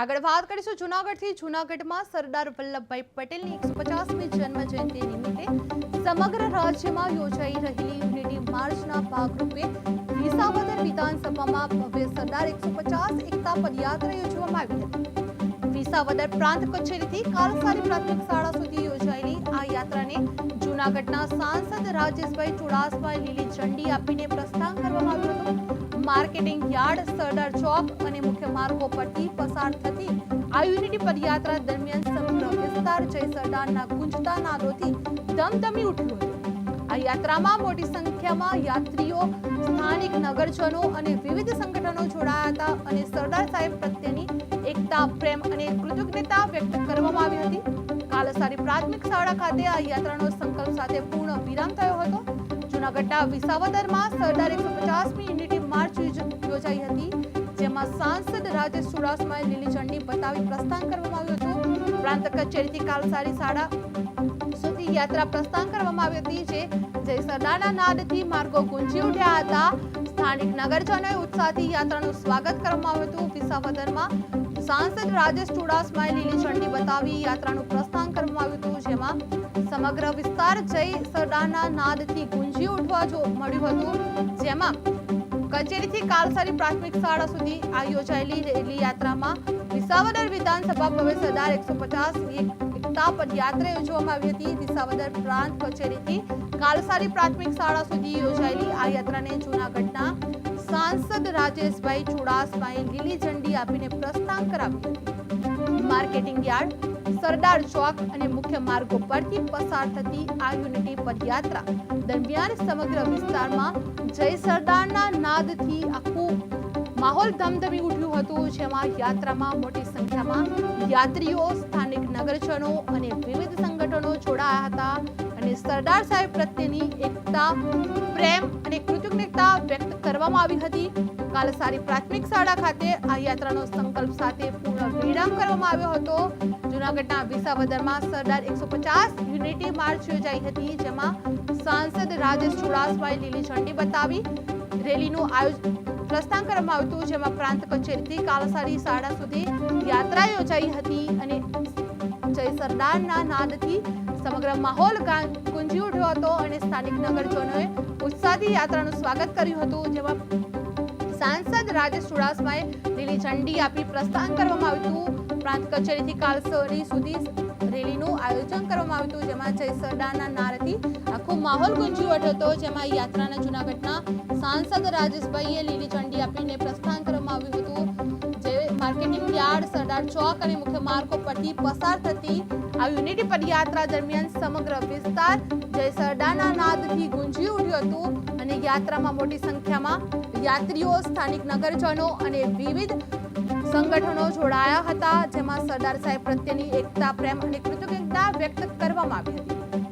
આગળ વાત કરીશું જુનાગઢથી. જુનાગઢમાં સરદાર વલ્લભભાઈ પટેલની એકસો પચાસમી જન્મ જયંતિ નિમિત્તે સમગ્ર રાજ્યમાં યોજાઈ રહેલી યુનિટી માર્ચના ભાગરૂપે વિસાવદર વિધાનસભામાં ભવ્ય સરદાર એકસો પચાસ એકતા પદયાત્રા યોજવામાં આવી હતી. વિસાવદર પ્રાંત કચેરીથી કાલસારી પ્રાથમિક શાળા સુધી યોજાયેલી આ યાત્રાને જૂનાગઢના સાંસદ રાજેશભાઈ ચુડાસમાએ લીલી ઝંડી આપીને પ્રસ્થાન કરવામાં આવ્યું હતું. માર્કેટિંગ યાર્ડ સરદાર ચોક અને મુખ્ય માર્ગો પરથી પસાર થતી આ યુનિટી પદયાત્રા દરમિયાન સમગ્ર વિસ્તાર જય સરદારના ગુંજતા નાદોથી ધમધમી ઉઠ્યો આ યાત્રામાં મોટી સંખ્યામાં યાત્રીઓ, સ્થાનિક નગરજનો અને વિવિધ સંગઠનો જોડાયા હતા અને સરદાર સાહેબ પ્રત્યેની એકતા, પ્રેમ અને કૃતજ્ઞતા વ્યક્ત કરવામાં આવી હતી. કાલસારી પ્રાથમિક શાળા ખાતે આ યાત્રાનો સંકલ્પ સાથે પૂર્ણ વિરામ થયો હતો. જૂનાગઢના વિસાવદરમાં સરદાર એકસો પચાસમી યુનિટી માર્ચ યોજાઈ હતી, જેમાં સાંસદ રાજેશ ચુડાસમાએ લીલી ઝંડી બતાવી પ્રસ્થાન કરવામાં આવ્યું હતું. પ્રાંત કચેરીથી કાલસારી શાળા સુધી યાત્રા પ્રસ્થાન કરવામાં આવી હતી, જે જય સરદારના નાદથી માર્ગો ગુંજી ઉઠ્યા હતા. સ્થાનિક નગરજનોએ ઉત્સાહથી યાત્રાનું સ્વાગત કરવામાં આવ્યું હતું. વિસાવદરમાં સાંસદ રાજેશ ચુડાસમાએ લીલી ઝંડી બતાવી યાત્રાનું પ્રસ્થાન કરવામાં આવ્યું હતું, જેમાં સમગ્ર વિસ્તાર જય સરદારના નાદથી ગુંજી ઉઠવા જો મળ્યું હતું. જેમાં કચેરીથી કાલસારી પ્રાથમિક શાળા સુધી આ યોજાયેલી રેલી યાત્રામાં વિસાવદર વિધાનસભા ભવ્ય સરદાર એકસો પચાસ એકતા પદયાત્રા યોજવામાં આવી હતી. વિસાવદર પ્રાંત કચેરીથી કાલસારી પ્રાથમિક શાળા સુધી યોજાયેલી આ યાત્રાને જૂનાગઢના સાંસદ રાજેશભાઈ ચુડાસમાએ લીલી ઝંડી આપીને પ્રસ્થાન કરાવ્યું માર્કેટિંગ યાર્ડ સરદાર ચોક અને મુખ્ય માર્ગો પરથી પસાર થતી આ યુનિટી પદયાત્રા દરમિયાન સમગ્ર વિસ્તારમાં જય સરદારના નાદથી આખું માહોલ ધમધમી ઉઠ્યું હતું, જેમાં યાત્રામાં મોટી સંખ્યામાં યાત્રીઓ, સ્થાનિક નગરજનો અને વિવિધ સંગઠનો જોડાયા હતા. અને સરદાર સાહેબ પ્રત્યેની એકતા, પ્રેમ અને કૃતજ્ઞતા વ્યક્ત કરવામાં આવી હતી. કાલસારી પ્રાથમિક શાળા ખાતે આ યાત્રાનો સંકલ્પ સાથે પૂર્ણ વિરામ કરવામાં આવ્યો હતો. જૂનાગઢના વિસાવદરમાં સરદાર એકસો યુનિટી માર્ચ યોજાઈ હતી, જેમાં સાંસદ રાજેશ ચુડાસમાએ લીલી ઝંડી બતાવી રેલીનું આયોજન પ્રસ્થાન કરવામાં આવ્યું જેમાં પ્રાંત કચેરીથી કાલસારી શાળા સુધી યાત્રા યોજાઈ હતી અને જય સરદારના નાદથી સમગ્ર માહોલ ગુંજી ઉઠ્યો હતો અને સ્થાનિક નગરજનોએ ઉત્સાહથી યાત્રાનું સ્વાગત કર્યું હતું, જેમાં સાંસદ રાજેશ ચુડાસમાએ લીલી ઝંડી આપી પ્રસ્થાન કરવામાં આવ્યું હતું. પ્રાંત કચેરીથી કાલસરી સુધી રેલીનું આયોજન કરવામાં આવ્યું હતું, જેમાં જય સરદારના નારાથી આખો માહોલ ગુંજી ઉઠ્યો હતો, જેમાં યાત્રાના જૂનાગઢના સાંસદ રાજેશભાઈએ લીલી ઝંડી આપીને પ્રસ્થાન સરદાર ચોક અને મુખ્ય માર્ગો પરથી પસાર થતી આ યુનિટી પદયાત્રા દરમિયાન સમગ્ર વિસ્તાર જય સરદારના નાદથી ગુંજી ઉઠ્યું હતું અને યાત્રામાં મોટી સંખ્યામાં યાત્રીઓ, સ્થાનિક નગરજનો અને વિવિધ સંગઠનો જોડાયા હતા, જેમાં સરદાર સાહેબ પ્રત્યેની એકતા, પ્રેમ અને કૃતજ્ઞતા વ્યક્ત કરવામાં આવી હતી.